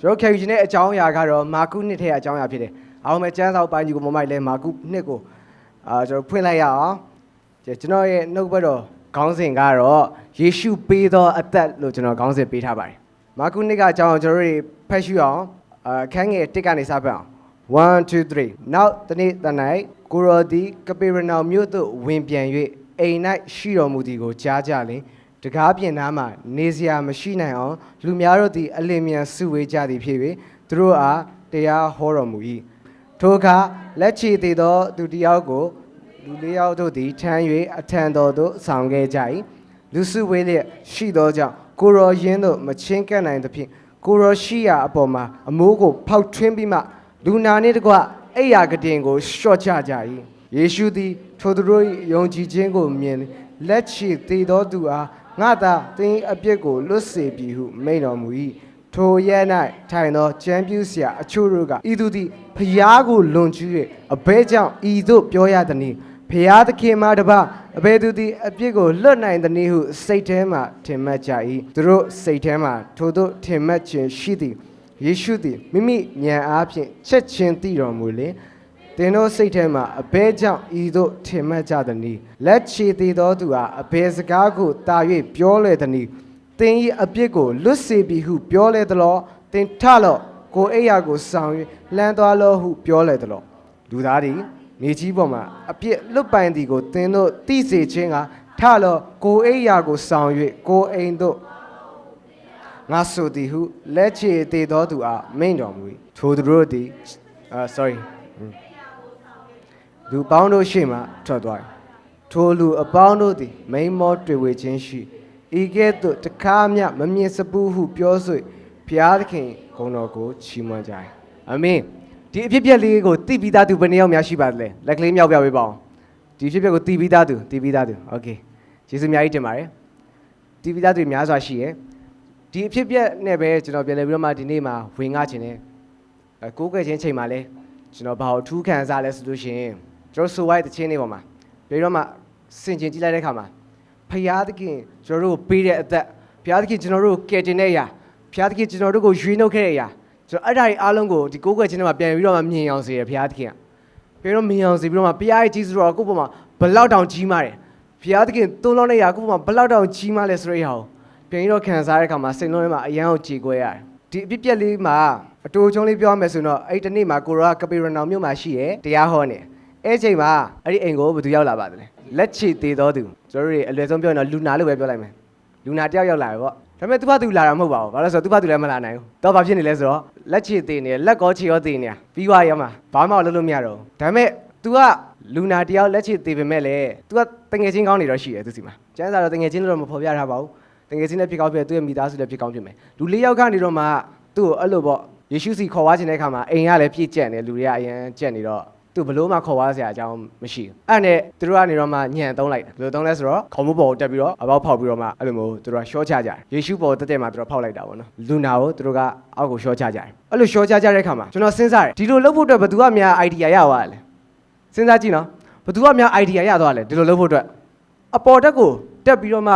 ကျွန်တော်ခံယူခြင်းတဲ့အကြောင်းအရာကတော့မာကုနှစ်ထဲကအကြောင်းအရာဖြစ်တယ်အားလုံးပဲကျမ်းစာအပိုင်းကြီးကိုမမိုက်လဲမာကုနှစ်ကိုအာကျွန်တော်ဖွင့်လိုက်ရအောင်ကျွန်တော်ရဲ့နှုတ်ဘက်တော်ခေါင်းစဉ်ကတော့ယေရှုပေးသောအသက်လို့ကျွန်တော်ခေါင်းစဉ်ပေးထားပါတယ်မာကုနှစ်ကအကြောင်းကိုကျွန်တော်တို့ဖတ်ရှုအောင်အာခန်းငယ်1ကနေစဖတ်အောင်1 2 3နောက်တနေ့တနေ့ကိုရောဒီကပေရနောင်မြို့သို့ဝင်ပြန်၍အိမ်၌ရှိတော်မူသည်ကိုကြားကြလင် တကားပြင်သားမှာနေစရာမရှိနိုင်အောင်လူများတို့သည်အလင်းမြန်စုဝေးကြသည်ဖြစ်၍သူတို့အားတရားဟောတော်မူ၏ထိုအခါလက်ချေသေးသောသူတစ်ယောက်ကိုလူလေးယောက်တို့သည်ထမ်း၍အထံတော်သို့ဆောင်ခဲ့ကြ၏လူစုဝေးလျက်ရှိသောကြောင့်ကိုရောရင်းတို့မချင်းကပ်နိုင်သဖြင့်ကိုရောရှိရာအပေါ်မှာအမိုးကိုဖောက်ထွင်းပြီးမှလူနာနှင့်တကွအိယာကတင်ကိုလျှော့ချကြ၏ယေရှုသည်ထိုသူတို့၏ယုံကြည်ခြင်းကိုမြင်လက်ချေသေးသောသူအား ငါသာသင်အပြစ်ကိုလွတ်စေပြီဟုမိန့်တော်မူ၏ထိုရဲ၌ထိုင်သောကျမ်းပြူဆရာအချို့တို့ကဤသူသည်ဖျားကိုလွန်ကျူး၍အဘဲကြောင့်ဤသို့ပြောရသည်။ဖျားသခင်မှာတပါအဘဲသူသည်အပြစ်ကိုလွတ်နိုင်သည်ဟုစိတ်ထဲမှထင်မှတ်ကြ၏သူတို့စိတ်ထဲမှထိုသို့ထင်မှတ်ခြင်းရှိသည်ယေရှုသည်မိမိဉာဏ်အားဖြင့်ချက်ချင်းသိတော်မူလေ သင်တို့စိတ်ထဲမှာအဘဲကြောင့်ဤသို့ထင်မှတ်ကြသည်နီလက်ချေသေးသောသူဟာအဘဲစကားကိုတာ၍ပြောလေသည်နီသင်၏အပြစ်ကိုလွတ်စေပြီဟုပြောလေသလောသင်ထလော့ကိုအိယာကိုဆောင်၍လှမ်းသွားလော့ဟုပြောလေသလောလူသားသည်မြေကြီးပေါ်မှာအပြစ်လွတ်ပိုင်သည်ကိုသင်တို့သိစေခြင်းကထလော့ကိုအိယာကိုဆောင်၍ကိုအိမ်သို့ငါဆိုသည်ဟုလက်ချေသေးသောသူအားမိန့်တော်မူ၏ထိုသူတို့သည်အာ sorry လူပေါင်းတို့ရှေ့မှထွက်သွား၏ထိုလူအပေါင်းတို့သည်မိန်မောတွေ့ဝေခြင်းရှိဤကဲ့သို့တခါမျှမမြင်စပူးဟုပြောဆိုဘုရားသခင်ဂုဏ်တော်ကိုချီးမွမ်းကြ၏အာမင်ဒီအဖြစ်အပျက်လေးကိုသိပြီးသားသူဘယ်နှယောက်များရှိပါသလဲလက်ကလေးမြောက်ပြပေးပါအောင်ဒီအဖြစ်အပျက်ကိုသိပြီးသားသူသိပြီးသားသူโอเคယေရှုအများကြီးတင်ပါတယ်သိပြီးသားသူများစွာရှိရဲ့ ဒီအဖြစ်အပျက်နဲ့ပဲကျွန်တော်ပြန်လည်ပြီးတော့မှဒီနေ့မှာဝင်ငှခြင်းနဲ့အဲကိုးကွယ်ခြင်းချိန်မှာလဲကျွန်တော်ဘာလို့ထူးခံစားလဲဆိုလို့ရှိရင် ကျွန်တော်ဆိုဝိုင်းတခြင်းနေပေါ်မှာပြီးတော့မှစင်ကျင်ကြည့်လိုက်တဲ့အခါမှာဖယားသခင်ကျွန်တော်တို့ကိုပေးတဲ့အသက်ဖယားသခင်ကျွန်တော်တို့ကိုကယ်တင်တဲ့အရာဖယားသခင်ကျွန်တော်တို့ကိုရွေးနှုတ်ခဲ့တဲ့အရာကျွန်တော်အဲ့ဒါတွေအားလုံးကိုဒီကိုးကွယ်ခြင်းထဲမှာပြန်ပြီးတော့မှမြင်အောင်စေရဖယားသခင်ကပြီးတော့မြင်အောင်စေပြီးတော့မှဖယားရဲ့ကြီးစွာကိုယ့်ပေါ်မှာဘလောက်တောင်ကြီးမားတယ်ဖယားသခင်သုံးလုံးတဲ့အရာကိုယ့်ပေါ်မှာဘလောက်တောင်ကြီးမားလဲဆိုတဲ့အရာကိုပြန်ပြီးတော့ခံစားရတဲ့အခါမှာစိတ်လုံးထဲမှာအယံကိုကြေကွဲရတယ်ဒီအပြစ်ပြက်လေးမှာအတူချုံလေးပြောရမယ်ဆိုတော့အဲ့ဒီနေ့မှာကိုရောကပေရနောင်မြို့မှာရှိရဲတရားဟောနေ အဲ့ချိန်မှာအဲ့ဒီအိမ်ကိုဘယ်သူရောက်လာပါသလဲလက်ချေသေးတော်သူကျွန်တော်တို့တွေအလွယ်ဆုံးပြောရင်တော့လူနာလို့ပဲပြောလိုက်မယ်လူနာတယောက်ရောက်လာတယ်ပေါ့ဒါပေမဲ့သူကသူလာတာမဟုတ်ပါဘူးဘာလို့လဲဆိုတော့သူကသူလည်းမလာနိုင်ဘူးတော့ဘာဖြစ်နေလဲဆိုတော့လက်ချေသေးနေတယ်လက်ကောချေရောသေးနေတာပြီးသွားရမှာဘာမှလုပ်လို့မရတော့ဘူးဒါပေမဲ့ तू ကလူနာတယောက်လက်ချေသေးပေမဲ့လေ तू ကတငယ်ချင်းကောင်းနေတော့ရှိတယ်သူစီမှာကျန်းစာတော့တငယ်ချင်းလို့တော့မဖော်ပြထားပါဘူးတကယ်ချင်းလည်းဖြစ်ကောင်းဖြစ်သူ့ရဲ့မိသားစုလည်းဖြစ်ကောင်းဖြစ်မယ်လူလေးယောက်ကနေတော့မှသူ့ကိုအဲ့လိုပေါ့ယေရှုစီခေါ်သွားခြင်းတဲ့အခါမှာအိမ်ကလည်းပြည့်ကျက်နေလူတွေကအရင်ကျက်နေတော့ သူဘလို့မှခေါ်သွားစရာအကြောင်းမရှိဘူးအဲ့နဲ့သူတို့ကနေတော့မှညံသုံးလိုက်တယ်ဘယ်လိုသုံးလဲဆိုတော့ခေါင်းမိုးပေါ်ကိုတက်ပြီးတော့အပေါက်ဖောက်ပြီးတော့မှအဲ့လိုမျိုးသူတို့ကရှော့ချကြတယ်ယေရှုပေါ်တက်တဲ့မှာသူတို့ဖောက်လိုက်တာပေါ့နော်လူနာကိုသူတို့ကအောက်ကိုရှော့ချကြတယ်အဲ့လိုရှော့ချကြတဲ့အခါမှာကျွန်တော်စဉ်းစားတယ်ဒီလိုလုပ်ဖို့အတွက်ဘယ်သူကများ idea ရသွားလဲစဉ်းစားကြည့်နော်ဘယ်သူကများ idea ရသွားလဲဒီလိုလုပ်ဖို့အတွက်အပေါ်တက်ကိုတက်ပြီးတော့မှ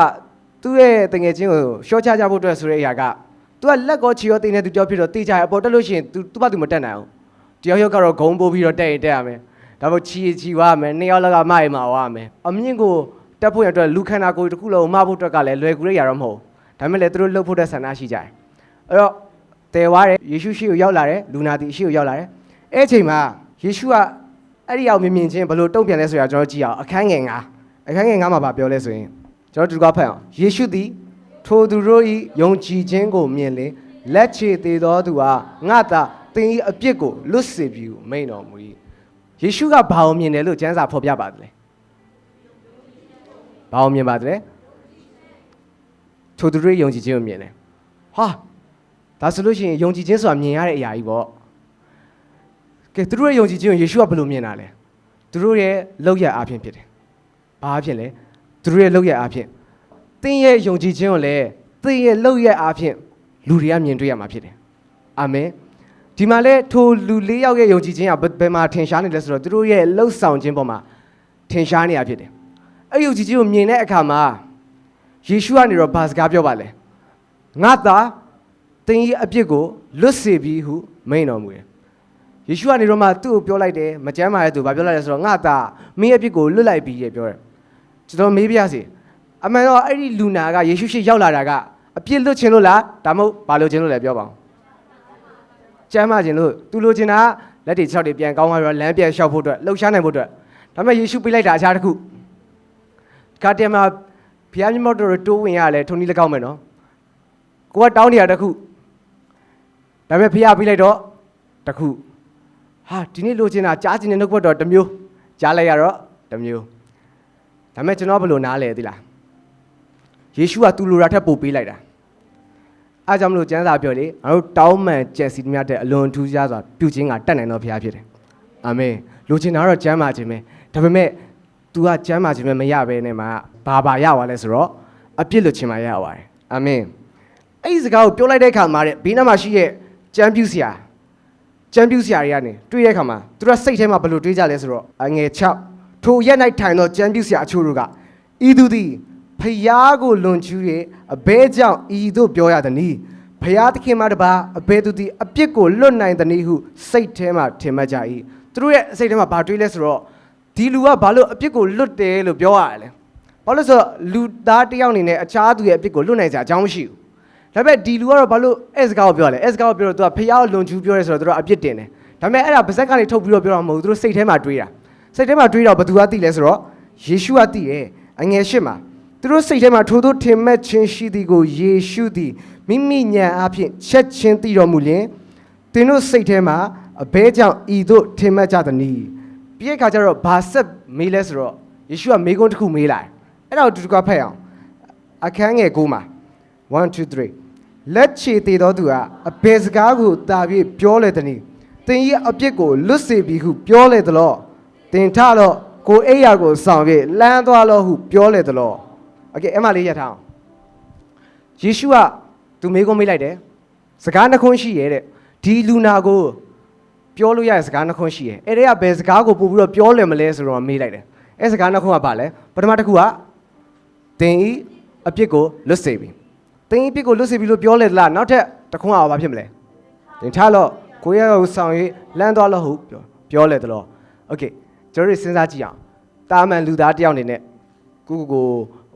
သူ့ရဲ့တငယ်ချင်းကိုရှော့ချကြဖို့အတွက်ဆိုတဲ့အရာက तू ကလက်ကောချီရောတင်းနေသူကြောက်ဖြစ်တော့တေးကြရအပေါ်တက်လို့ရှိရင် तू သူ့ဘာသူမတက်နိုင်အောင် တယောက်ယောက်ကတော့ဂုံပိုးပြီးတော့တက်ရင်တက်ရမယ်ဒါပေမဲ့ချီချီသွားမယ်နှစ်ယောက်လောက်ကမရင်မဝါမယ်အမြင့်ကိုတက်ဖို့ရအတွက်လူခန္ဓာကိုယ်တစ်ခုလုံးမဖို့အတွက်ကလည်းလွယ်ကူရရတော့မဟုတ်ဒါပေမဲ့လည်းသူတို့လှုပ်ဖို့တဲ့ဆန္ဒရှိကြတယ်အဲ့တော့တဲွားတယ်ယေရှုရှိကိုရောက်လာတယ်လူနာတီရှိကိုရောက်လာတယ်အဲ့အချိန်မှာယေရှုကအဲ့ဒီရောက်မြင်မြင်ချင်းဘယ်လိုတုံ့ပြန်လဲဆိုတာကျွန်တော်ကြည့်အောင်အခန်းငယ်9အခန်းငယ်9မှာဗာပြောလဲဆိုရင်ကျွန်တော်ဒီကဖတ်အောင်ယေရှုသည်ထိုသူတို့၏ယုံကြည်ခြင်းကိုမြင်လေလက်ချေသေးသောသူဟာငါသာ သင်၏အပြစ်ကိုလွတ်စေပြီဟုမိန့်တော်မူ၏ယေရှုကဘာအောင်မြင်တယ်လို့ကျမ်းစာဖော်ပြပါသလဲဘာအောင်မြင်ပါသလဲထိုသူတို့၏ယုံကြည်ခြင်းကိုမြင်တယ်ဟာဒါဆိုလို့ရှိရင်ယုံကြည်ခြင်းဆိုတာမြင်ရတဲ့အရာကြီးပေါ့ကဲသူတို့ရဲ့ယုံကြည်ခြင်းကိုယေရှုကဘယ်လိုမြင်တာလဲသူတို့ရဲ့လောက်ရအားဖြင့်ဖြစ်တယ်ဘာအဖြစ်လဲသူတို့ရဲ့လောက်ရအားဖြင့်သင်ရဲ့ယုံကြည်ခြင်းကိုလည်းသင်ရဲ့လောက်ရအားဖြင့်လူတွေကမြင်တွေ့ရမှာဖြစ်တယ်အာမင် ဒီမှာလဲထိုလူလေးယောက်ရဲ့ယုံကြည်ခြင်းကဘယ်ဘယ်မှာထင်ရှားနေလဲဆိုတော့သူတို့ရဲ့လှုပ်ဆောင်ခြင်းပေါ်မှာထင်ရှားနေရဖြစ်တယ်အဲ့ယုံကြည်ခြင်းကိုမြင်တဲ့အခါမှာယေရှုကနေတော့ဘာစကားပြောပါလဲငါသာတင်ဤအပြစ်ကိုလွတ်စေပြီးဟုမိန်တော်မူတယ်ယေရှုကနေတော့မှသူ့ကိုပြောလိုက်တယ်မကြမ်းပါရဲ့သူဘာပြောလိုက်လဲဆိုတော့ငါသားမင်းအပြစ်ကိုလွတ်လိုက်ပြီးရဲ့ပြောတယ်ကျွန်တော်မေးပြရစီအမှန်တော့အဲ့ဒီလူနာကယေရှုရှိရောက်လာတာကအပြစ်လွတ်ခြင်းလို့လားဒါမှမဟုတ်ဘာလို့ခြင်းလို့လဲပြောပါဦး ကျမ်းမာခြင်းလို့သူလိုချင်တာကလက်တွေ၆တွေပြန်ကောင်းသွားပြီးတော့လမ်းပြန်လျှောက်ဖို့အတွက်လှုပ်ရှားနိုင်ဖို့အတွက်ဒါပေမဲ့ယေရှုပေးလိုက်တာအခြားတစ်ခုခါတည်းမှာဘုရားမြတ်တော်တိုးဝင်ရလဲထုံနည်း၎င်းမယ်နော်ကိုကတောင်းနေရတစ်ခုဒါပေမဲ့ဘုရားပေးလိုက်တော့တစ်ခုဟာဒီနေ့လိုချင်တာကြားချင်တဲ့နှုတ်ဘတ်တော်တစ်မျိုးကြားလိုက်ရတော့တစ်မျိုးဒါပေမဲ့ကျွန်တော်ဘယ်လိုနားလဲသိလားယေရှုကသူလိုတာထက်ပိုပေးလိုက်တာ အားကြောင့်မလို့ကျမ်းစာပြောလေငါတို့တောင်းမှန်ကြက်စီများတဲ့အလွန်ထူးခြားစွာပြုခြင်းကတတ်နိုင်တော်ဘုရားဖြစ်တယ်။အာမင်။လူချင်တာကတော့ကျမ်းမာခြင်းပဲ။ဒါပေမဲ့ तू ကကျမ်းမာခြင်းပဲမရဘဲနဲ့မှဘာဘာရသွားလဲဆိုတော့အပြစ်လွတ်ခြင်းမှရသွားတယ်။အာမင်။အဲ့ဒီစကားကိုပြောလိုက်တဲ့အခါမှာတဲ့ဘေးနားမှာရှိတဲ့ကျမ်းပြုဆရာကျမ်းပြုဆရာတွေကနေတွေ့တဲ့အခါမှာသူတို့စိတ်ထဲမှာဘယ်လိုတွေးကြလဲဆိုတော့အငယ်6ထိုရက်၌ထိုင်သောကျမ်းပြုဆရာအချို့တို့ကဤသူသည် ဖျားကိုလွန်ကျူး၍အဘဲကြောင့်ဤသို့ပြောရသည်နီဖျားသခင်မှာတပါအဘဲသူသည်အပြစ်ကိုလွတ်နိုင်သည်နီဟုစိတ်ထဲမှာထင်မှတ်ကြ၏သူတို့ရဲ့စိတ်ထဲမှာဘာတွေးလဲဆိုတော့ဒီလူကဘာလို့အပြစ်ကိုလွတ်တယ်လို့ပြောရတယ်လဲဘာလို့လဲဆိုတော့လူသားတစ်ယောက်အနေနဲ့အခြားသူရဲ့အပြစ်ကိုလွတ်နိုင်စရာအကြောင်းမရှိဘူးဒါပေမဲ့ဒီလူကတော့ဘာလို့အဲစကားကိုပြောရလဲအဲစကားကိုပြောတော့သူကဖျားကိုလွန်ကျူးပြောရဲဆိုတော့သူတို့အပြစ်တင်တယ်ဒါပေမဲ့အဲ့ဒါဗဇက်ကနေထုတ်ပြီးတော့ပြောတာမဟုတ်ဘူးသူတို့စိတ်ထဲမှာတွေးတာစိတ်ထဲမှာတွေးတော့ဘသူကသိလဲဆိုတော့ယေရှုကသိတယ်အငယ်ရှစ်မှာ သူတို့စိတ်ထဲမှာထိုသို့ထင်မဲ့ခြင်းရှိသည်ကိုယေရှုသည်မိမိဉာဏ်အဖြစ်ချက်ချင်းသိတော်မူလျင်သင်တို့စိတ်ထဲမှာအဘဲကြောင့်ဤသို့ထင်မဲ့ကြသည်နီပြီးတဲ့အခါကျတော့ဘာဆက်မေးလဲဆိုတော့ယေရှုကမေးခွန်းတစ်ခုမေးလိုက်အဲ့ဒါကိုတူတူကဖတ်အောင်အခန်းငယ်9မှာ1 2 3လက်ချေသေးသောသူကအဘယ်စကားကိုတာပြီးပြောလေသည်။သင်၏အပြစ်ကိုလွတ်စေပြီဟုပြောလေသလော။သင်ထတော့ကိုအိယာကိုဆောင်ပြီးလမ်းသွားလို့ဟုပြောလေသလော။ Okay အဲ့မလေးရထားအောင်။ယေရှုကသူမေးခွန်းမေးလိုက်တယ်။စကားနှခွန်းရှိရဲ့တဲ့။ဒီလူနာကိုပြောလို့ရတဲ့စကားနှခွန်းရှိရဲ့။အဲ့ဒါကဘယ်စကားကိုပို့ပြီးတော့ပြောလဲမလဲဆိုတော့မေးလိုက်တယ်။အဲ့စကားနှခွန်းကဘာလဲ။ပထမတစ်ခုကသင်၏အပြစ်ကိုလွတ်စေပြီ။သင်၏အပြစ်ကိုလွတ်စေပြီလို့ပြောလေသလားနောက်ထပ်တစ်ခွန်းကဘာဖြစ်မလဲ။သင်ထားလို့ကိုရကိုဆောင်၍လမ်းသွားလို့ဟုတ်ပြောပြောလေသလို။ Okay ကျွန်တော်တို့စဉ်းစားကြည့်အောင်။တာမန်လူသားတစ်ယောက်အနေနဲ့ကိုကိုကို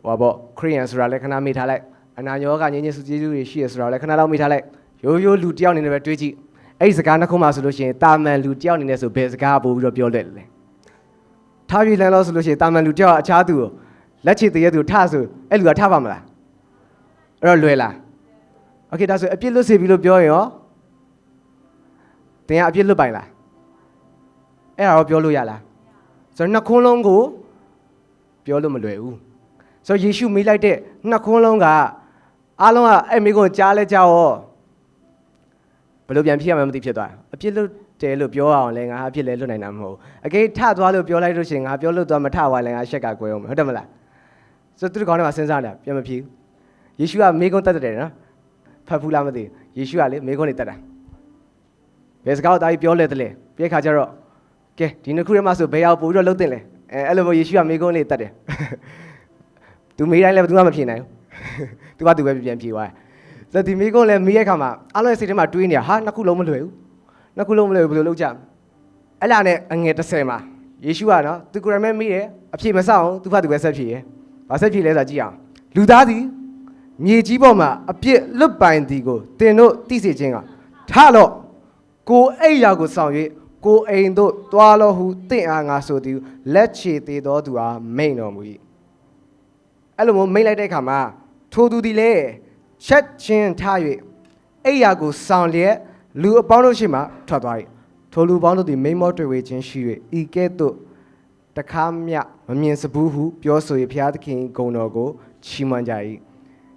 ဟောပေါ့ခရိယန်ဆိုတာလည်းခဏမေ့ထားလိုက်။အနာရောဂါငြင်းငြင်းစုကျေးဇူးတွေရှိရဆိုတာလည်းခဏလောက်မေ့ထားလိုက်။ရိုးရိုးလူတစ်ယောက်အနေနဲ့ပဲတွေးကြည့်။အဲ့ဒီစကားနှစ်ခုမှဆိုလို့ရှိရင်တာမန်လူတစ်ယောက်အနေနဲ့ဆိုဘယ်စကားပို့ပြီးတော့ပြောလဲလဲ။ထားပြီးလမ်းလို့ဆိုလို့ရှိရင်တာမန်လူတစ်ယောက်အခြားသူကိုလက်ချေတရက်သူထဆိုအဲ့လူကထပါမလား။အဲ့တော့လွယ်လား။ Okay ဒါဆိုအပြစ်လွတ်စေပြီလို့ပြောရင်ရောတင်ကအပြစ်လွတ်ပိုင်လား။အဲ့ဒါတော့ပြောလို့ရလား။ဆိုတော့နှစ်ခွန်းလုံးကိုပြောလို့မလွယ်ဘူး။ ဆိုတော့ယေရှုမေးလိုက်တဲ့နှစ်ခွန်းလုံးကအားလုံးကအဲ့မိကိုကြားလဲကြားရောဘယ်လိုပြန်ဖြစ်ရမှန်းမသိဖြစ်သွားတယ်။အပြစ်လွတ်တယ်လို့ပြောအောင်လဲငါအပြစ်လဲလွတ်နိုင်တာမဟုတ်ဘူး။အကေထသွားလို့ပြောလိုက်လို့ရှိရင်ငါပြောလို့သွားမထသွားလဲငါရှက်ကကွဲအောင်မယ်ဟုတ်တယ်မလား။ဆိုတော့သူတို့ကောင်းထဲမှာစဉ်းစားနေတာပြန်မဖြစ်ဘူး။ယေရှုကမိကုန်းတတ်တယ်နော်။ဖတ်ဖူးလားမသိဘူး။ယေရှုကလေမိကုန်းနေတတ်တာ။ဘယ်စကားကိုတာပြီးပြောလဲတလဲ။ပြည့်ခါကျတော့ကဲဒီနှစ်ခုထဲမှာဆိုဘယ်ရောက်ပို့ပြီးတော့လှုပ်တင်လဲ။အဲအဲ့လိုမျိုးယေရှုကမိကုန်းလေးတတ်တယ်။ तू မေးတိုင်းလည်း तू ကမဖြေနိုင်ဘူး။ तू က तू ပဲပြန်ဖြေသွားတယ်။ဆိုတော့ဒီမိကုန်းလည်းမေးရဲ့ခါမှာအားလုံးရဲ့စိတ်ထဲမှာတွေးနေတာဟာနှစ်ခုလုံးမလွယ်ဘူး။နှစ်ခုလုံးမလွယ်ဘူးဘယ်လိုလုပ်ကြမလဲ။အဲ့လာနဲ့အငယ်30မှာယေရှုကနော်သူကိုယ်တိုင်ပဲမေးတယ်အဖြေမဆောက်အောင်သူဖတ်သူပဲဆက်ဖြေရယ်။ဘာဆက်ဖြေလဲဆိုတာကြည့်အောင်။လူသားသည်မြေကြီးပေါ်မှာအပြစ်လွတ်ပိုင်သည်ကိုသင်တို့သိစေခြင်းကထတော့ကိုအိပ်ရာကိုဆောင်၍ကိုအိမ်တို့တွားလို့ဟုတင့်အားငါဆိုသည်ဟုလက်ချေသေးသောသူအားမိန်တော်မူ၏ အဲ့လိုမျိုးမိန်လိုက်တဲ့အခါမှာထိုသူသည်လည်းချက်ချင်းထား၍အိပ်ရာကိုဆောင်လျက်လူအပေါင်းတို့ရှိမှထွက်သွား၏ထိုလူပေါင်းတို့သည်မိန်မောတွေ့ဝေခြင်းရှိ၍ဤကဲ့သို့တခါမျှမမြင်စဘူးဟုပြောဆို၍ဘုရားသခင်ဂုဏ်တော်ကိုချီးမွမ်းကြ၏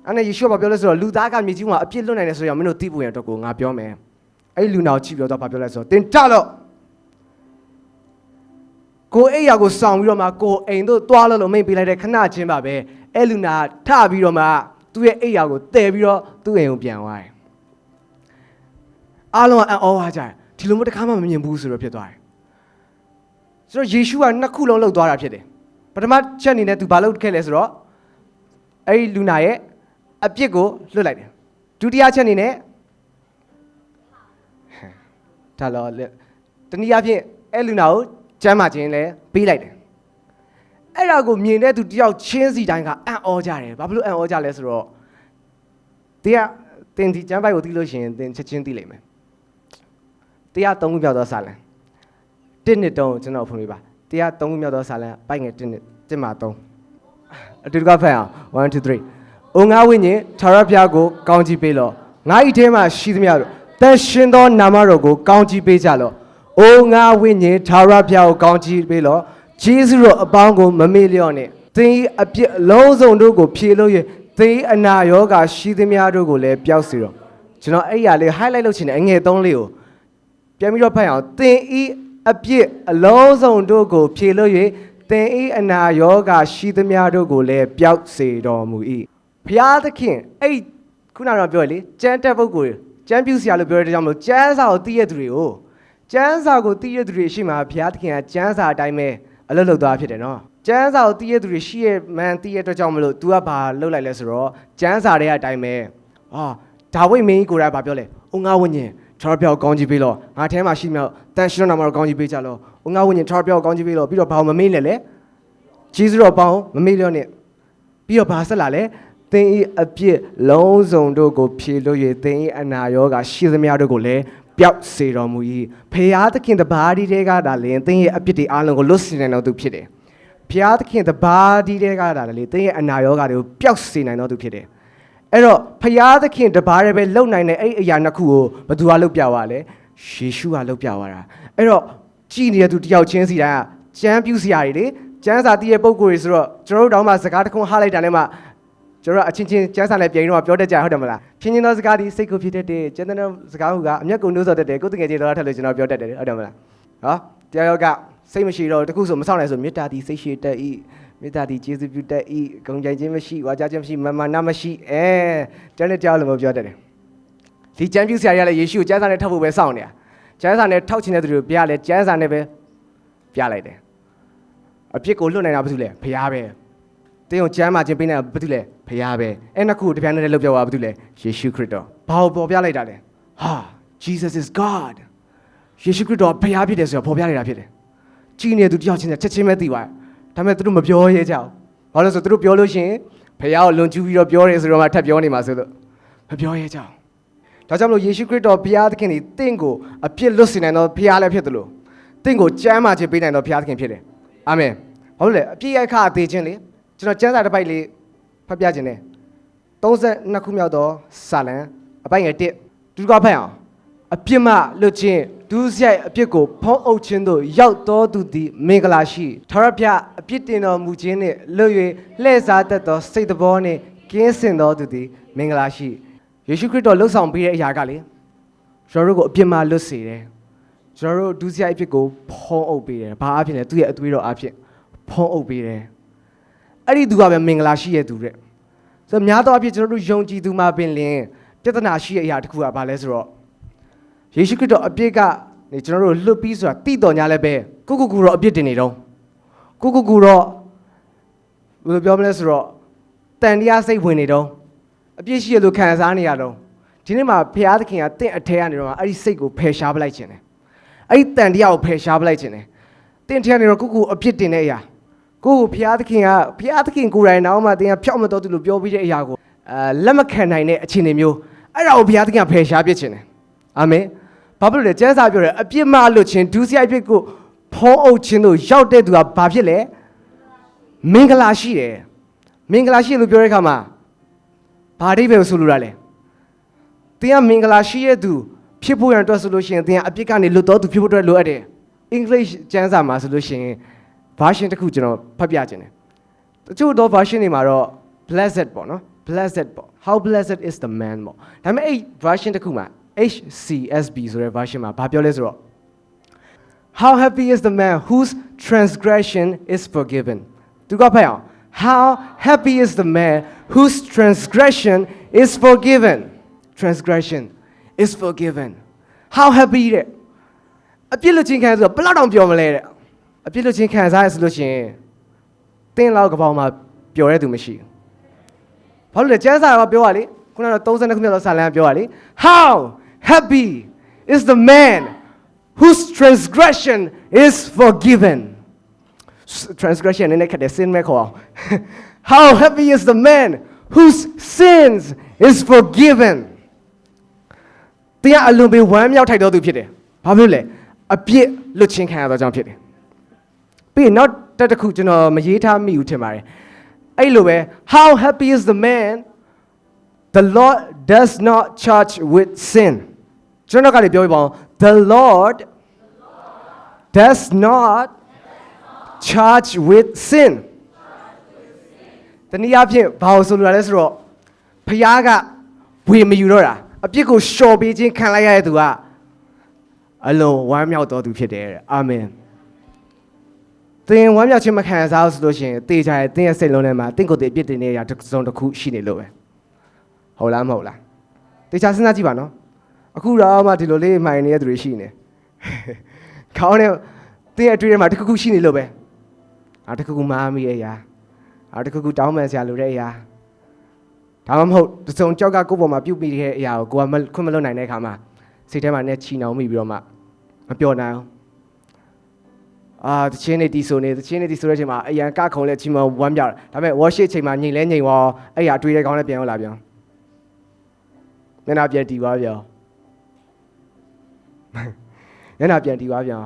အဲ့နဲ့ယေရှုကပြောလဲဆိုတော့လူသားကမြေကြီးမှာအပြစ်လွတ်နိုင်တယ်ဆိုရင်မင်းတို့သိဖို့ရတော့ကိုငါပြောမယ်အဲ့ဒီလူနာကိုကြည့်ပြောတော့ဘာပြောလဲဆိုတော့တင်ကြတော့ကိုအိယာကိုစောင့်ပြီးတော့မှကိုအိမ်တို့သွားလို့လို့မိတ်ပေးလိုက်တဲ့ခဏချင်းပါပဲ အဲ့လူနာထပြီးတော့မှသူ့ရဲ့အိယာကိုတည်ပြီးတော့သူ့အိမ်ကိုပြန်သွားတယ်အားလုံးကအံ့ဩသွားကြတယ်ဒီလိုမျိုးတစ်ခါမှမမြင်ဘူးဆိုတော့ဖြစ်သွားတယ်ဆိုတော့ယေရှုကနှစ်ခုလုံးလှုပ်သွားတာဖြစ်တယ်ပထမချက်အနေနဲ့သူဘာလုပ်ခဲ့လဲဆိုတော့အဲ့ဒီလူနာရဲ့အပြစ်ကိုလွတ်လိုက်တယ်ဒုတိယချက်အနေနဲ့ဒါလောလေတနည်းအားဖြင့်အဲ့လူနာကိုကျမ်းမာခြင်းလဲပေးလိုက်တယ် အဲ့ဒါကိုမြင်တဲ့သူတယောက်ချင်းစီတိုင်းကအံ့ဩကြတယ်ဘာဖြစ်လို့အံ့ဩကြလဲဆိုတော့တရားတင်ဒီကျမ်းပိုက်ကိုသိလို့ရှိရင်သင်ချက်ချင်းသိလိမ့်မယ်တရားသုံးခုမြောက်သောစာလံတစ်နှစ်တုံးကျွန်တော်ဖွင့်ပြပါတရားသုံးခုမြောက်သောစာလံပိုက်ငယ်တစ်နှစ်တစ်မှာသုံးအတူတကဖတ်အောင်1 2 3အိုငါဝိညာဉ်သာရဖျားကိုကောင်းချီးပေးလော့ငါဤထဲမှာရှိသမျှတို့တန်ရှင်သောနာမတော်ကိုကောင်းချီးပေးကြလော့အိုငါဝိညာဉ်သာရဖျားကိုကောင်းချီးပေးလော့ ဂျေဇုတော်အပေါင်းကိုမမေ့လျော့နဲ့သင်၏အပြစ်အလုံးစုံတို့ကိုဖြေလို့ရသင်၏အနာရောဂါရှိသမျှတို့ကိုလည်းပျောက်စေတော့ကျွန်တော်အဲ့ရလေး highlight လုပ်ချင်တယ်အငယ်သုံးလေးကိုပြန်ပြီးတော့ဖတ်ရအောင်သင်ဤအပြစ်အလုံးစုံတို့ကိုဖြေလို့၍သင်ဤအနာရောဂါရှိသမျှတို့ကိုလည်းပျောက်စေတော်မူ၏ဘုရားသခင်အဲ့ခုနကတော့ပြောရလေကျမ်းတက်ပုဂ္ဂိုလ်ကျမ်းပြုဆရာလို့ပြောတဲ့ကြောင့်မလို့ကျမ်းစာကိုသိရတဲ့သူတွေကိုကျမ်းစာကိုသိရတဲ့သူတွေရှိမှဘုရားသခင်ကကျမ်းစာအတိုင်းပဲ အလုပ်လုပ်သွားဖြစ်တယ်နော်ကျမ်းစာကိုသိရတဲ့သူတွေရှိရမှန်သိရတဲ့အတွက်ကြောင့်မလို့ तू ကဘာလုပ်လိုက်လဲဆိုတော့ကျမ်းစာတွေကအတိုင်းပဲအာဒါဝိမင်းကြီးကိုယ်တိုင်ဘာပြောလဲ။အိုငါဝိညာဉ်ထာဝရဘုရားကိုကောင်းကြီးပေးလို့ငါထဲမှာရှိမြောက်တန်ရှင်တော်နာမတော်ကောင်းကြီးပေးကြလို့အိုငါဝိညာဉ်ထာဝရဘုရားကိုကောင်းကြီးပေးလို့ပြီးတော့ဘာမှမမေ့နဲ့လေ။ဂျေဇုတော်ပေါင်းမမေ့လျော့နဲ့ပြီးတော့ဘာဆက်လာလဲ။သင်ဤအပြစ်လုံးစုံတို့ကိုဖြေလို့၍သင်ဤအနာရောဂါရှိသမျှတို့ကိုလည်း ပျောက်စေတော်မူ၏။ဖရာသခင်တပါးဒီတဲကဒါလင်သင်ရဲ့အပြစ်တွေအလုံးကိုလွတ်စေနိုင်တော်သူဖြစ်တယ်။ဖရာသခင်တပါးဒီတဲကဒါလေသင်ရဲ့အနာရောဂါတွေကိုပျောက်စေနိုင်တော်သူဖြစ်တယ်။အဲ့တော့ဖျားသခင်တပါးတည်းပဲလုံနိုင်တဲ့အဲ့အရာနှစ်ခုကိုဘယ်သူကလုပ်ပြသွားလဲယေရှုကလုပ်ပြသွားတာအဲ့တော့ကြည်နေတဲ့သူတယောက်ချင်းစီတိုင်းကကျမ်းပြူစရာတွေလေကျမ်းစာတည်ရဲ့ပုံကိုယ်တွေဆိုတော့ကျွန်တော်တို့တောင်းမှစကားတစ်ခုဟားလိုက်တာနဲ့မှ ကျွန်တော်တို့အချင်းချင်းကျမ်းစာနဲ့ပြန်ပြီးတော့ပြောတတ်ကြဟုတ်တယ်မလားချင်းချင်းသောစကားဒီစိတ်ကိုဖြစ်တတ်တယ်ကျမ်းတဲ့စကားဟုကအမျက်ကုန်နှိုးဆော်တတ်တယ်ကိုယ်တကယ်ကြီးတော့ထက်လို့ကျွန်တော်ပြောတတ်တယ်ဟုတ်တယ်မလားဟောတရားရောကစိတ်မရှိတော့တခုဆိုမဆောင်နိုင်ဆိုမေတ္တာဒီစိတ်ရှိတတ်ဤမေတ္တာဒီကျေးဇူးပြုတတ်ဤဂုဏ်ကြိုင်ခြင်းမရှိဝါကြခြင်းမရှိမာမာနမရှိအဲကျမ်းနဲ့ကြားလို့မပြောတတ်တယ်ဒီကျမ်းပြုဆရာတွေကလည်းယေရှုကိုကျမ်းစာနဲ့ထောက်ဖို့ပဲစောင့်နေတာကျမ်းစာနဲ့ထောက်ချင်တဲ့သူတွေကိုပြလဲကျမ်းစာနဲ့ပဲပြလိုက်တယ်အပြစ်ကိုလွတ်နိုင်တာဘာလို့လဲဖရားပဲ တင်းကိုကျမ်းမာခြင်းပေးနေတာဘာလို့လဲဖရားပဲအဲ့နှစ်ခုကိုတစ်ပြိုင်နက်တည်းလုပ်ပြသွားဘာလို့လဲယေရှုခရစ်တော်ဘာကိုပေါ်ပြလိုက်တာလဲဟာ Jesus is God ယေရှုခရစ်တော်ဖရားဖြစ်တယ်ဆိုတော့ပေါ်ပြနေတာဖြစ်တယ်ကြည်နေသူတယောက်ချင်းချက်ချင်းပဲသိသွားတယ်ဒါပေမဲ့သူတို့မပြောရဲကြဘူးဘာလို့လဲဆိုသူတို့ပြောလို့ရှိရင်ဖရားကိုလွန်ကျူးပြီးတော့ပြောတယ်ဆိုတော့မှထပ်ပြောနေမှာဆိုလို့မပြောရဲကြဘူးဒါကြောင့်မလို့ယေရှုခရစ်တော်ဘုရားသခင်ဒီတင့်ကိုအပြစ်လွတ်စေနိုင်သောဘုရားလည်းဖြစ်တယ်လို့တင့်ကိုကြမ်းမာခြင်းပေးနိုင်သောဘုရားသခင်ဖြစ်တယ်အာမင်ဘာလို့လဲအပြစ်ရိုက်ခအသေးခြင်းလေ ကျွန်တော်ကျမ်းစာတစ်ပိုက်လေးဖတ်ပြခြင်းတယ်32ခုမြောက်သောစာလံအပိုက်ငယ်1ဒုတိယဖတ်အောင်အပြစ်မှလွတ်ခြင်းဒုစရိုက်အပြစ်ကိုဖုံးအုပ်ခြင်းတို့ရောက်တော်သူသည်မင်္ဂလာရှိထာဝရဘုရားအပြစ်တင်တော်မူခြင်းနှင့်လွတ်၍လှည့်စားတတ်သောစိတ်တော်နှင့်ကင်းစင်တော်သူသည်မင်္ဂလာရှိယေရှုခရစ်တော်လှုပ်ဆောင်ပေးတဲ့အရာကလေကျွန်တော်တို့ကိုအပြစ်မှလွတ်စေတယ်ကျွန်တော်တို့ဒုစရိုက်အပြစ်ကိုဖုံးအုပ်ပေးတယ်ဘာအဖြစ်လဲသူ့ရဲ့အသွေးတော်အဖြစ်ဖုံးအုပ်ပေးတယ် အဲ့ဒီသူကပဲမင်္ဂလာရှိရဲ့သူတဲ့ဆိုတော့များသောအားဖြင့်ကျွန်တော်တို့ယုံကြည်သူမှပင်လင်ပြဿနာရှိတဲ့အရာတစ်ခုကဘာလဲဆိုတော့ယေရှုခရစ်တော်အပြစ်ကနေကျွန်တော်တို့လွတ်ပြီးဆိုတာတိတော်ညာလည်းပဲကိုကိုကူတော့အပြစ်တင်နေတော့ကိုကိုကူတော့ဘယ်လိုပြောမလဲဆိုတော့တန်တရားစိတ်ဝင်နေတော့အပြစ်ရှိရလို့ခံစားနေရတော့ဒီနေ့မှာဘုရားသခင်ကတင့်အထဲကနေတော့အဲ့ဒီစိတ်ကိုဖယ်ရှားပလိုက်ခြင်းတယ်အဲ့ဒီတန်တရားကိုဖယ်ရှားပလိုက်ခြင်းတယ်တင့်ထဲကနေတော့ကိုကိုအပြစ်တင်တဲ့အရာ ကိုကိုဘုရားသခင်ကဘုရားသခင်ကိုယ်တိုင်နောက်မှတင်ကဖြောက်မတော်သူလို့ပြောပြီးတဲ့အရာကိုအဲလက်မခံနိုင်တဲ့အခြေအနေမျိုးအဲ့ဒါကိုဘုရားသခင်ကဖယ်ရှားပြစ်ခြင်းတယ်အာမင်ဘာဖြစ်လို့လဲကျမ်းစာပြောတယ်အပြစ်မလွတ်ခြင်းဒုစရိုက်ဖြစ်ကိုဖုံးအုပ်ခြင်းတို့ရောက်တဲ့သူကဘာဖြစ်လဲမင်္ဂလာရှိတယ်မင်္ဂလာရှိတယ်လို့ပြောတဲ့အခါမှာဘာအဓိပ္ပာယ်ကိုဆိုလိုတာလဲသင်ကမင်္ဂလာရှိတဲ့သူဖြစ်ဖို့ရန်အတွက်ဆိုလို့ရှိရင်သင်ကအပြစ်ကနေလွတ်တော်သူဖြစ်ဖို့အတွက်လိုအပ်တယ်အင်္ဂလိပ်ကျမ်းစာမှာဆိုလို့ရှိရင် version တစ်ခုကျွန်တော်ဖတ်ပြခြင်းတယ်တချို့တော့ version တွေမှာတော့ blessed ပေါ့နော် blessed ပေါ့ how blessed is the man ပေါ့ဒါပေမဲ့အဲ့ version တစ်ခုမှာ HCSB ဆိုတဲ့ version မှာဘာပြောလဲဆိုတော့ How happy is the man whose transgression is forgiven သူကဖတ်အောင် How happy is the man whose transgression is forgiven transgression is forgiven How happy တဲ့အပြစ်လွတ်ခြင်းခံရဆိုတော့ဘယ်လောက်တောင်ပြောမလဲတဲ့ အပြစ်လွတ်ခြင်းခံစားရဆိုလို့ရှိရင်တင်းလောက်ကပောင်မှာပျော်တဲ့သူမရှိဘူးဘာလို့လဲကျမ်းစာကပြောရလေခုနကတော့32ခုမြောက်သောစာလံကပြောရလေ How happy is the man whose transgression is forgiven transgression နည်းနည်းခက်တယ် sin မဲ့ခေါ်အောင် how happy is the man whose sins is forgiven တရားအလွန်ပေဝမ်းမြောက်ထိုက်တော်သူဖြစ်တယ်ဘာဖြစ်လို့လဲအပြစ်လွတ်ချင်းခံရသောကြောင့်ဖြစ်တယ် ပြီးရင်နောက်တစ်တစ်ခုကျွန်တော်မရေးထားမိဘူးထင်ပါတယ်အဲ့လိုပဲ how happy is the man the lord does not charge with sin ကျွန်တော်ကလည်းပြောပြပါအောင် the lord does not charge with sin တနည်းအားဖြင့်ဘာလို့ဆိုလိုရလဲဆိုတော့ဖခင်ကဝေမယူတော့တာအပြစ်ကိုလျှော်ပေးခြင်းခံလိုက်ရတဲ့သူကအလုံးဝမ်းမြောက်တော်သူဖြစ်တယ်တဲ့အာမင် သင်ဝမ်းမြောက်ခြင်းမခံစားဘူးဆိုလို့ရှိရင်တေချာရဲ့သင်ရဲ့စိတ်လုံးထဲမှာတင့်ကိုယ်တည်းအပြစ်တင်နေရတစ်စုံတစ်ခုရှိနေလို့ပဲဟုတ်လားမဟုတ်လားတေချာစဉ်းစားကြည့်ပါနော်အခုတော့မှဒီလိုလေးမှိုင်နေတဲ့သူတွေရှိနေခေါင်းနဲ့သင်ရဲ့အတွေ့အကြုံမှာတစ်ခုခုရှိနေလို့ပဲအာတစ်ခုခုမားမိရဲ့အရာအာတစ်ခုခုတောင်းပန်စရာလိုတဲ့အရာဒါမှမဟုတ်တစ်စုံကြောက်ကကိုယ့်ပေါ်မှာပြုတ်ပြီးတဲ့အရာကိုကိုယ်ကမခွင့်မလွတ်နိုင်တဲ့အခါမှာစိတ်ထဲမှာနဲ့ချီနှောင်မိပြီးတော့မှမပြောနိုင်အောင် အာတချင်းနေတီဆိုနေတချင်းနေတီဆိုတဲ့အချိန်မှာအရန်ကခုံလဲချီမဝမ်းပြောက်ဒါပေမဲ့ worship ချိန်မှာညင်လဲညင်ရောအဲ့ရအတွေ့တဲ့ကောင်းလဲပြန်ရောက်လာပြန်မျက်နှာပြန်တီးသွားပြန်မျက်နှာပြန်တီးသွားပြန်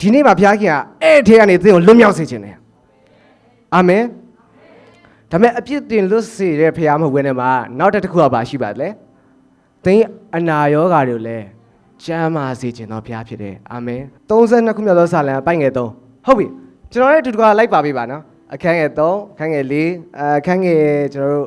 ဒီနေ့မှာဘုရားခင်ကအဲ့ထဲကနေသင်ကိုလွတ်မြောက်စေခြင်းတယ်အာမင်ဒါပေမဲ့အပြစ်တင်လွတ်စေတဲ့ဘုရားမဟုတ်ဘဲနဲ့မှာနောက်တစ်ခုကပါရှိပါလဲသင်အနာရောဂါတွေကိုလည်း ကျမ်းမာစေခြင်းတော်ဘုရားဖြစ်တယ်အာမင်32ခုမြောက်သောစာလံအပိုင်ငယ်3ဟုတ်ပြီကျွန်တော်လည်းအတူတကွာလိုက်ပါပေးပါနော်အခန်းငယ်3အခန်းငယ်4အခန်းငယ်ကျွန်တော်တို့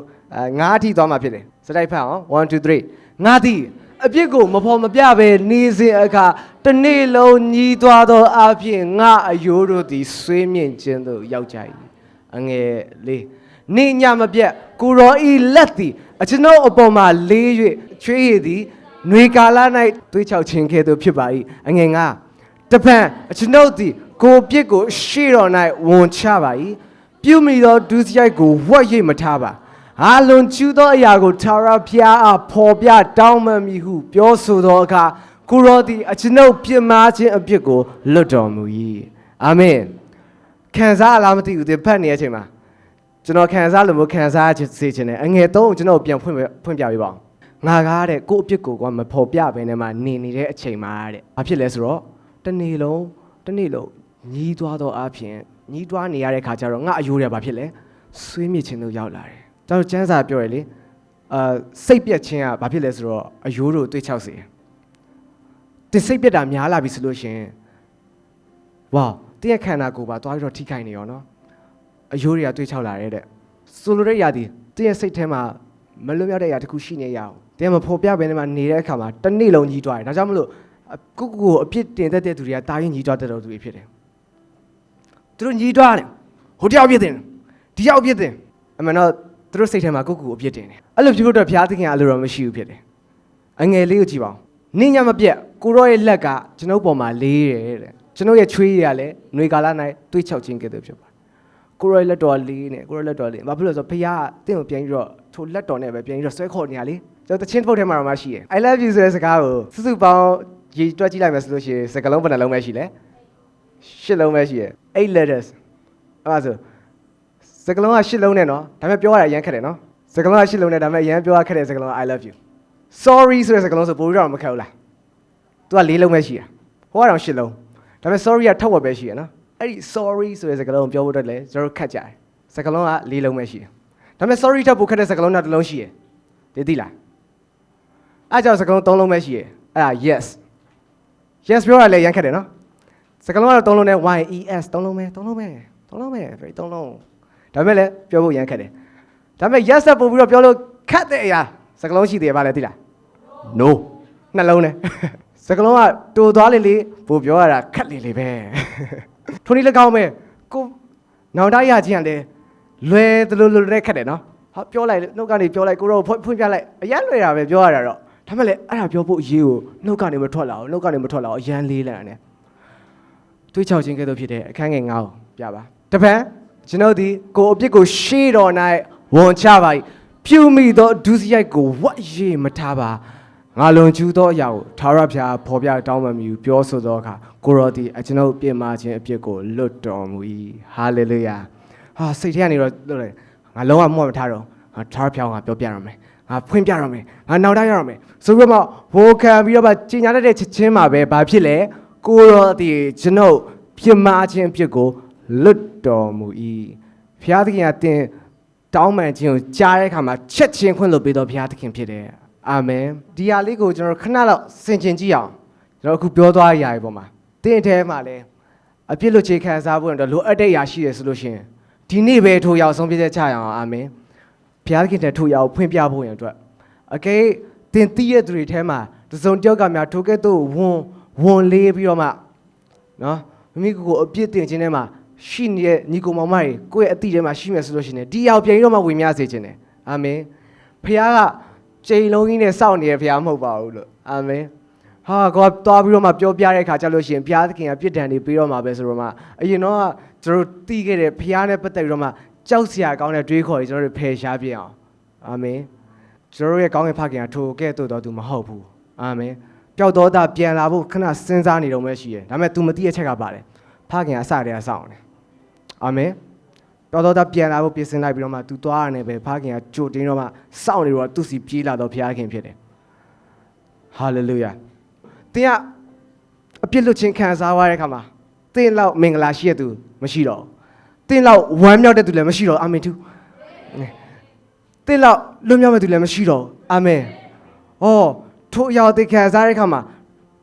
9အထိသွားမှာဖြစ်တယ်စတိုက်ဖတ်အောင်1 2 3ငါသည်အပြစ်ကိုမဖော်မပြဘဲနေစဉ်အခါတစ်နေ့လုံးညီးသွားသောအဖြစ်ငါအယိုးတို့သည်ဆွေးမြင့်ခြင်းသို့ရောက်ကြ၏အငယ်လေးနေညမပြတ်ကိုရောဤလက်သည်အကျွန်ုပ်အပေါ်မှာလေး၍ချွေးရည်သည် ຫນွေကာလ၌သွေးချောက်ခြင်းကဲ့သို့ဖြစ်ပါ၏အငယ်ငါတပံအကျွန်ုပ်သည်ကိုပြစ်ကိုရှေ့တော်၌ဝန်ချပါ၏ပြုမိသောဒုစရိုက်ကိုဝတ်ရိပ်မထားပါအာလွန်ကျူးသောအရာကိုထာဝရဘုရားအားဖော်ပြတောင်းပန်မိဟု ပြောဆိုသောအခါကိုရောသည်အကျွန်ုပ်ပြစ်မှားခြင်းအပြစ်ကိုလွတ်တော်မူ၏အာမင်ခံစားလားမသိဘူးဒီဖတ်နေတဲ့အချိန်မှာကျွန်တော်ခံစားလို့မခံစားစေချင်တယ်အငယ်သုံးကိုကျွန်တော်ပြန်ဖွင့်ဖွင့်ပြပေးပါအော င်ငါကားတဲ့ကို့အပြစ်ကိုကမဖော်ပြဘဲနဲ့မှနေနေတဲ့အချိန်မှာတဲ့ဘာဖြစ်လဲဆိုတော့တနေ့လုံးတနေ့လုံးညီးသွားတော့အဖြစ်ညီးသွားနေရတဲ့ခါကျတော့ငါအယိုးရဘာဖြစ်လဲဆွေးမြစ်ခြင်းတို့ရောက်လာတယ်ကျွန်တော်ကျမ်းစာပြောရလေအာစိတ်ပြက်ခြင်းကဘာဖြစ်လဲဆိုတော့အယိုးတို့တွေးချောက်စေတင်စိတ်ပြက်တာများလာပြီဆိုလို့ရှင်ဝါတည့်ရခန္ဓာကိုယ်ပါသွားပြီးတော့ထိခိုက်နေရောနော်အယိုးတွေကတွေးချောက်လာတဲ့တဲ့ဆိုလိုတဲ့ຢာဒီတည့်ရစိတ်ထဲမှာ မလွတ်မြောက်တဲ့အရာတစ်ခုရှိနေရအောင်တကယ်မဖော်ပြဘဲနဲ့မှနေတဲ့အခါမှာတစ်နေ့လုံးကြီးတွားတယ်ဒါကြောင့်မလို့ကိုကိုကိုအပြစ်တင်တတ်တဲ့သူတွေကတာရင်ကြီးတွားတတ်တဲ့သူတွေဖြစ်တယ်သူတို့ကြီးတွားတယ်ဟိုတယောက်ပြစ်တင်ဒီယောက်ပြစ်တင်အမှန်တော့သူတို့စိတ်ထဲမှာကိုကိုကိုအပြစ်တင်တယ်အဲ့လိုဖြစ်ဖို့အတွက်ဘုရားသခင်ကအဲ့လိုတော့မရှိဘူးဖြစ်တယ်အငယ်လေးကိုကြည့်ပါဦးနေညမပြက်ကိုရောရဲ့လက်ကကျွန်ုပ်ပေါ်မှာလေးတယ်တဲ့ကျွန်ုပ်ရဲ့ချွေးရည်ကလည်းຫນွေကာလ၌တွေးချောက်ခြင်းကဲ့သို့ဖြစ်ပါ ကိုရောရဲ့လက်တော်လေးနဲ့ကိုရောလက်တော်လေးဘာဖြစ်လို့လဲဆိုတော့ဘုရားတင့်ကိုပြန်ပြီးတော့ထိုလက်တော်နဲ့ပဲပြန်ပြီးတော့ဆွဲခေါ်နေရလေကျွန်တော်တချင်းဖုတ်ထဲမှာတော့မရှိရယ် I love you ဆိုတဲ့စကားကိုစုစုပေါင်းရေးတွက်ကြည့်လိုက်မယ်ဆိုလို့ရှိရင်စကားလုံးဘယ်နှလုံးပဲရှိလဲရှစ်လုံးပဲရှိရယ်8 letters အဲ့ဒါဆိုစကားလုံးကရှစ်လုံးနဲ့နော်ဒါပေမဲ့ပြောရတာအရန်ခက်တယ်နော်စကားလုံးကရှစ်လုံးနဲ့ဒါပေမဲ့အရန်ပြောရခက်တဲ့စကားလုံးက I love you sorry ဆိုတဲ့စကားလုံးဆိုပို့ပြီးတော့မခက်ဘူးလား तू က၄လုံးပဲရှိတာဟိုကတော့ရှစ်လုံးဒါပေမဲ့ sorry ကထပ်ဝက်ပဲရှိရနော် အဲ့ဒီ sorry ဆိုတဲ့စကားလုံးကိုပြောဖို့အတွက်လည်းကျွန်တော်ခက်ကြတယ်စကားလုံးက၄လုံးပဲရှိတယ်ဒါပေမဲ့ sorry ထပ်ပို့ခက်တဲ့စကားလုံးကတစ်လုံးရှိရယ်သိသိလားအဲ့ကြောင့်စကားလုံး၃လုံးပဲရှိရယ်အဲ့ဒါ yes yes ပြောရလဲရန်ခက်တယ်နော်စကားလုံးကတော့၃လုံးနဲ့ y e s ၃လုံးပဲ၃လုံးပဲ၃လုံးပဲ very ၃လုံးဒါပေမဲ့လည်းပြောဖို့ရန်ခက်တယ်ဒါပေမဲ့ yes ဆက်ပို့ပြီးတော့ပြောလို့ခက်တဲ့အရာစကားလုံးရှိသေးတယ်ဗါလဲသိလား no နှလုံးနဲ့စကားလုံးကတူသွားလေလေပို့ပြောရတာခက်လေလေပဲထိုနည်းလည်းကောင်းပဲကိုနောင်တရခြင်းကလည်းလွယ်သလိုလိုတဲ့ခက်တယ်နော်ဟာပြောလိုက်နှုတ်ကနေပြောလိုက်ကိုတော့ဖွင့်ဖွင့်ပြလိုက်အရန်လွယ်တာပဲပြောရတာတော့ဒါမဲ့လေအဲ့ဒါပြောဖို့အရေးကိုနှုတ်ကနေမထွက်လာအောင်နှုတ်ကနေမထွက်လာအောင်အရန်လေးလံတယ်တွေးချောက်ခြင်းကဲ့သို့ဖြစ်တဲ့အခန်းငယ်9ကိုပြပါတပံကျွန်တော်ဒီကိုအပြစ်ကိုရှေ့တော်၌ဝန်ချပါ၏ပြုမိသောဒုစရိုက်ကိုဝတ်ရမထားပါ ငါလွန်ကျူးသောအရာကိုသာရဖျားဖော်ပြတောင်းပန်မူပြောဆိုသောအခါကိုရောဒီအကျွန်ုပ်ပြင်မာခြင်းအပြစ်ကိုလွတ်တော်မူ၏ဟာလေလုယာဟာစိတ်ထဲကနေတော့လွတ်တယ်ငါလုံးဝမော့မထားတော့ငါသာရဖျားကပြောပြရမယ်ငါဖွင့်ပြရမယ်ငါနောက်တိုင်းရရမယ်ဆိုပြီးတော့ဟိုခံပြီးတော့ကြီးညာတတ်တဲ့ချက်ချင်းမှာပဲဘာဖြစ်လဲကိုရောဒီကျွန်ုပ်ပြင်မာခြင်းအပြစ်ကိုလွတ်တော်မူ၏ဖျားသခင်ကတင်တောင်းပန်ခြင်းကိုကြားတဲ့အခါမှာချက်ချင်းခွင့်လို့ပေးတော်ဘုရားသခင်ဖြစ်တယ် အာမင်ဒီဟာလေးကိုကျွန်တော်ခဏလောက်ဆင်ခြင်ကြည့်အောင်ကျွန်တော်အခုပြောသွားရတဲ့ပုံမှာတင်းထဲမှာလဲအပြစ်လွတ်ချေခံစားဖို့အတွက်လိုအပ်တဲ့အရာရှိရဆိုလို့ရှိရင်ဒီနေ့ပဲထိုရောက်ဆုံးပြည့်တဲ့ချရအောင်အာမင်ဘုရားသခင်တဲ့ထိုရောက်ဖွင့်ပြဖို့ရန်အတွက်အကဲတင်တီးရဲ့သူတွေထဲမှာတစုံတစ်ယောက်ကများထိုကဲ့သို့ဝန်ဝန်လေးပြီးတော့မှနော်မိမိကိုယ်ကိုအပြစ်တင်ခြင်းထဲမှာရှိနေတဲ့ညီကိုမောင်မတွေကိုယ့်ရဲ့အတိထဲမှာရှိမယ်ဆိုလို့ရှိရင်ဒီရောက်ပြန်ပြီးတော့မှဝင်မြစေခြင်းတယ်အာမင်ဖခင်က ချိန်လုံးကြီးနဲ့စောင့်နေတဲ့ဖခင်မဟုတ်ပါဘူးလို့အာမင်ဟာကောသွားပြီးတော့မှပြောပြတဲ့အခါကျလို့ရှိရင်ဘုရားသခင်ကပြစ်ဒဏ်တွေပေးတော့မှာပဲဆိုတော့မှအရင်တော့ကကျွန်တော်တို့တီးခဲ့တဲ့ဖခင်နဲ့ပတ်သက်ပြီးတော့မှကြောက်စရာကောင်းတဲ့တွေးခေါ်တွေကျွန်တော်တို့ဖယ်ရှားပြအောင်အာမင်ကျွန်တော်တို့ရဲ့ကောင်းကင်ဖခင်ကထိုကဲ့သို့တော်သူမဟုတ်ဘူးအာမင်ပျောက်တော်တာပြန်လာဖို့ခဏစဉ်းစားနေတော့မှရှိတယ်ဒါပေမဲ့ तू မသိတဲ့ချက်ကပါတယ်ဖခင်ကအစတည်းကစောင့်တယ်အာမင် ပျောက်တော်တာပြန်လာဖို့ပြင်ဆင်လိုက်ပြီးတော့မှ तू သွားရတယ်ပဲဖခင်ကကြိုတင်းတော့မှစောင့်နေတော့သူစီပြေးလာတော့ဘုရားခင်ဖြစ်တယ်ဟာလေလုယာတင်ကအပြစ်လွတ်ခြင်းခံစားရတဲ့အခါမှာတင်လောက်မင်္ဂလာရှိတဲ့သူမရှိတော့ဘူးတင်လောက်ဝမ်းမြောက်တဲ့သူလည်းမရှိတော့ဘူးအာမင်သူတင်လောက်လွတ်မြောက်မဲ့သူလည်းမရှိတော့ဘူးအာမင်ဩထိုအရာကိုသင်ခံစားတဲ့အခါမှာ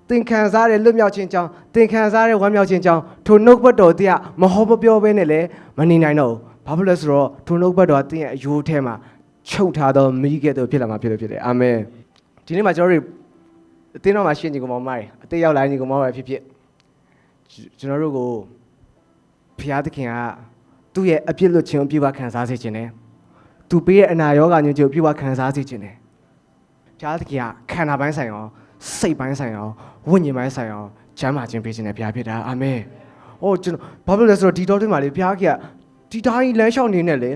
သင်ခံစားတဲ့လွတ်မြောက်ခြင်းကြောင့်သင်ခံစားတဲ့ဝမ်းမြောက်ခြင်းကြောင့်ထိုနှုတ်ဘတ်တော်တည်းကမဟောမပြောဘဲနဲ့လည်းမနေနိုင်တော့ဘူးဘာဖြစ်လဲဆိုတော့ထိုနှုတ်ဘတ်တော်ကသင်ရဲ့အယိုးထဲမှာချုပ်ထားသောမိကဲ့သို့ဖြစ်လာမှာဖြစ်လို့ဖြစ်တယ်အာမင်ဒီနေ့မှာကျွန်တော်တို့အတင်းတော်မှာရှင်းညီကောင်မောင်မတွေအသေးရောက်လာညီကောင်မောင်တွေဖြစ်ဖြစ်ကျွန်တော်တို့ကိုဘုရားသခင်ကသူ့ရဲ့အပြစ်လွတ်ခြင်းကိုပြုပါခံစားစေခြင်းနဲ့သူပေးရဲ့အနာရောဂါညွှန်ခြင်းကိုပြုပါခံစားစေခြင်းနဲ့ဘုရားသခင်ကခန္ဓာပိုင်းဆိုင်ရော စိတ်ပိုင်းဆိုင်ရောဝိညာဉ်ပိုင်းဆိုင်ရောကျမ်းမာခြင်းပေးခြင်းနဲ့ဘုရားဖြစ်တာအာမင်။ဟောကျွန်တော်ဘာဖြစ်လဲဆိုတော့ဒီတော်တွင်မှာလေဘုရားခင်ကဒီတိုင်းလမ်းလျှောက်နေနဲ့လေ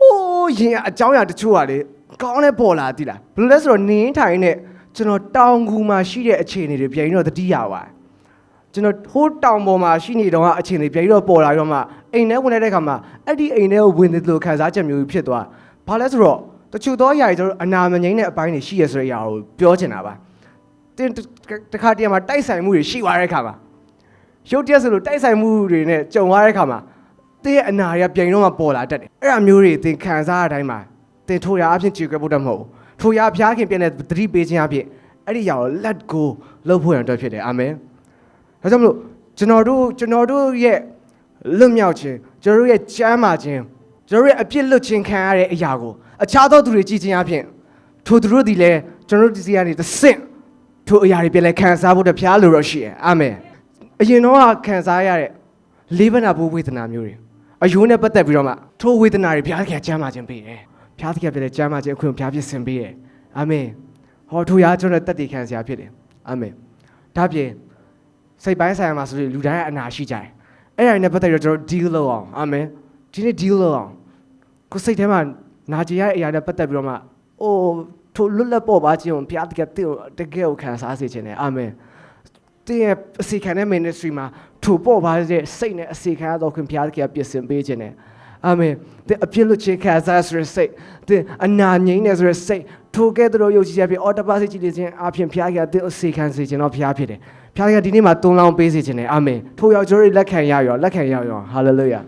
ဟိုးရင်အကြောင်းအရာတချို့ကလေကောင်းတဲ့ပေါ်လာတိလားဘယ်လိုလဲဆိုတော့နင်းထိုင်နဲ့ကျွန်တော်တောင်ကူမှာရှိတဲ့အခြေအနေတွေပြန်ပြီးတော့တတိယပါကျွန်တော်ဟိုးတောင်ပေါ်မှာရှိနေတော့အအခြေအနေပြန်ပြီးတော့ပေါ်လာပြီးတော့မှအိမ်ထဲဝင်တဲ့အခါမှာအဲ့ဒီအိမ်ထဲကိုဝင်တဲ့လိုခံစားချက်မျိုးဖြစ်သွားဘာလဲဆိုတော့ တချို့သောအရာတွေကျွန်တော်တို့အနာမငိမ့်တဲ့အပိုင်းတွေရှိရဆိုတဲ့အရာကိုပြောချင်တာပါတင်းတခါတည်းမှာတိုက်ဆိုင်မှုတွေရှိသွားတဲ့အခါမှာရုပ်တရက်ဆိုလို့တိုက်ဆိုင်မှုတွေနဲ့ကြုံသွားတဲ့အခါမှာတင်းရဲ့အနာတွေကပြန်တော့မှပေါ်လာတတ်တယ်အဲ့အမျိုးတွေသင်ခံစားရတဲ့အတိုင်းမှာသင်ထိုရာအဖြစ်ကြည့်ကြဖို့တတ်မဟုတ်ဘူးထိုရာဘုရားခင်ပြန်တဲ့သတိပေးခြင်းအဖြစ်အဲ့ဒီအရာကို let go လုပ်ဖို့ရတော့ဖြစ်တယ်အာမင်ဒါကြောင့်မလို့ကျွန်တော်တို့ကျွန်တော်တို့ရဲ့လွတ်မြောက်ခြင်းကျွန်တော်တို့ရဲ့ကျမ်းမာခြင်းကျွန်တော်တို့ရဲ့အပြစ်လွတ်ခြင်းခံရတဲ့အရာကို အခြားသောသူတွေကြည်ခြင်းအဖြစ်ထိုသူတို့ဒီလည်းကျွန်တော်တို့ဒီစီကနေသဆင့်ထိုအရာတွေပြန်လဲခံစားဖို့တဖျားလိုတော့ရှိတယ်အာမင်အရင်တော့ခံစားရတဲ့လေးဘနာဘိုးဝေဒနာမျိုးတွေအယိုးနဲ့ပတ်သက်ပြီးတော့မှထိုဝေဒနာတွေဘုရားသခင်ကျမ်းမာခြင်းပေးတယ်ဘုရားသခင်ပြန်လဲကျမ်းမာခြင်းအခွင့်ဘုရားပြည့်စင်ပေးတယ်အာမင်ဟောထိုရာကျွန်တော်တက်တည်ခံစရာဖြစ်တယ်အာမင်ဒါပြင်စိတ်ပိုင်းဆိုင်ရာမှာဆိုရင်လူတိုင်းကအနာရှိကြတယ်အဲ့ဒါနဲ့ပတ်သက်ပြီးတော့ကျွန်တော် deal လုပ်အောင်အာမင်ဒီနေ့ deal လုပ်အောင်ကိုယ်စိတ်ထဲမှာ နာကျင်ရတဲ့အရာနဲ့ပတ်သက်ပြီးတော့မှအိုးထိုလွတ်လပ်ပေါ်ပါခြင်းကိုဘုရားတကယ်တင့်ကိုတကယ်ကိုခံစားစေခြင်းနဲ့အာမင်တင်းရဲ့အစီခံတဲ့ ministry မှာထိုပေါ်ပါတဲ့စိတ်နဲ့အစီခံရတော့ခင်ဘုရားတကယ်ပြင်ဆင်ပေးခြင်းနဲ့အာမင်တဲ့အပြစ်လွတ်ခြင်းခံစားဆိုရစိတ်တဲ့အနာငြိမ်းနေဆိုရစိတ်ထိုကဲ့သို့ယုံကြည်ချက်ဖြင့်အော်တပါစီကြည်နေခြင်းအပြင်ဘုရားကတဲ့အစီခံစေခြင်းတော့ဘုရားဖြစ်တယ်ဘုရားကဒီနေ့မှာတုံးလောင်းပေးစေခြင်းနဲ့အာမင်ထိုရောက်ကျွန်တော်လက်ခံရရောလက်ခံရရောဟာလေလုယာ